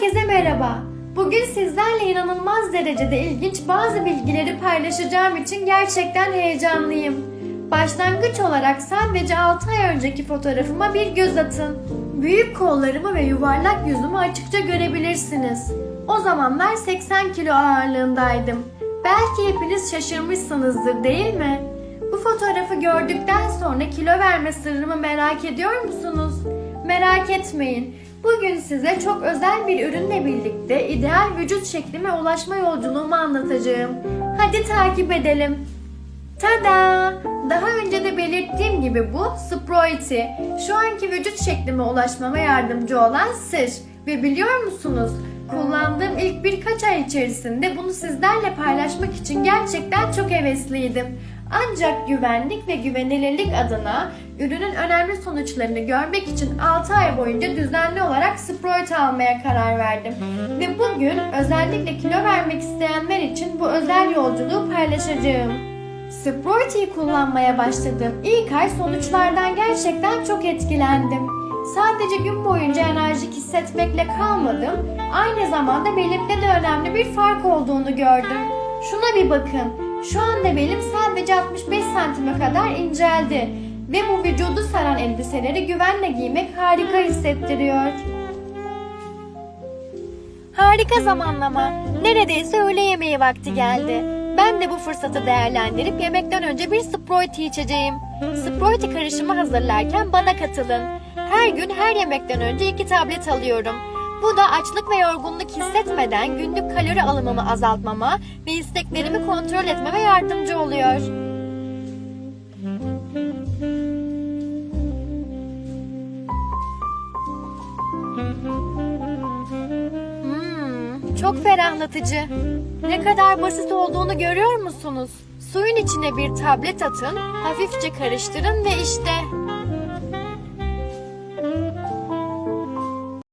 Herkese merhaba. Bugün sizlerle inanılmaz derecede ilginç bazı bilgileri paylaşacağım için gerçekten heyecanlıyım. Başlangıç olarak sadece 6 ay önceki fotoğrafıma bir göz atın. Büyük kollarımı ve yuvarlak yüzümü açıkça görebilirsiniz. O zamanlar 80 kilo ağırlığındaydım. Belki hepiniz şaşırmışsınızdır değil mi? Bu fotoğrafı gördükten sonra kilo verme sırrımı merak ediyor musunuz? Merak etmeyin. Bugün size çok özel bir ürünle birlikte ideal vücut şeklime ulaşma yolculuğumu anlatacağım. Hadi takip edelim. Tada! Daha önce de belirttiğim gibi bu Sproity. Şu anki vücut şeklime ulaşmama yardımcı olan sır. Ve biliyor musunuz? Kullandığım ilk birkaç ay içerisinde bunu sizlerle paylaşmak için gerçekten çok hevesliydim. Ancak güvenlik ve güvenilirlik adına ürünün önemli sonuçlarını görmek için 6 ay boyunca düzenli olarak Sprout almaya karar verdim. Ve bugün özellikle kilo vermek isteyenler için bu özel yolculuğu paylaşacağım. Sprout'i kullanmaya başladığım ilk ay sonuçlardan gerçekten çok etkilendim. Sadece gün boyunca enerjik hissetmekle kalmadım, aynı zamanda belimde de önemli bir fark olduğunu gördüm. Şuna bir bakın. Şu anda belim sadece 65 santime kadar inceldi ve bu vücudu saran elbiseleri güvenle giymek harika hissettiriyor. Harika zamanlama. Neredeyse öğle yemeği vakti geldi. Ben de bu fırsatı değerlendirip yemekten önce bir Sprite içeceğim. Sprite karışımı hazırlarken bana katılın. Her gün her yemekten önce iki tablet alıyorum. Bu da açlık ve yorgunluk hissetmeden günlük kalori alımımı azaltmama ve isteklerimi kontrol etmeme yardımcı oluyor. Hmm, çok ferahlatıcı. Ne kadar basit olduğunu görüyor musunuz? Suyun içine bir tablet atın, hafifçe karıştırın ve işte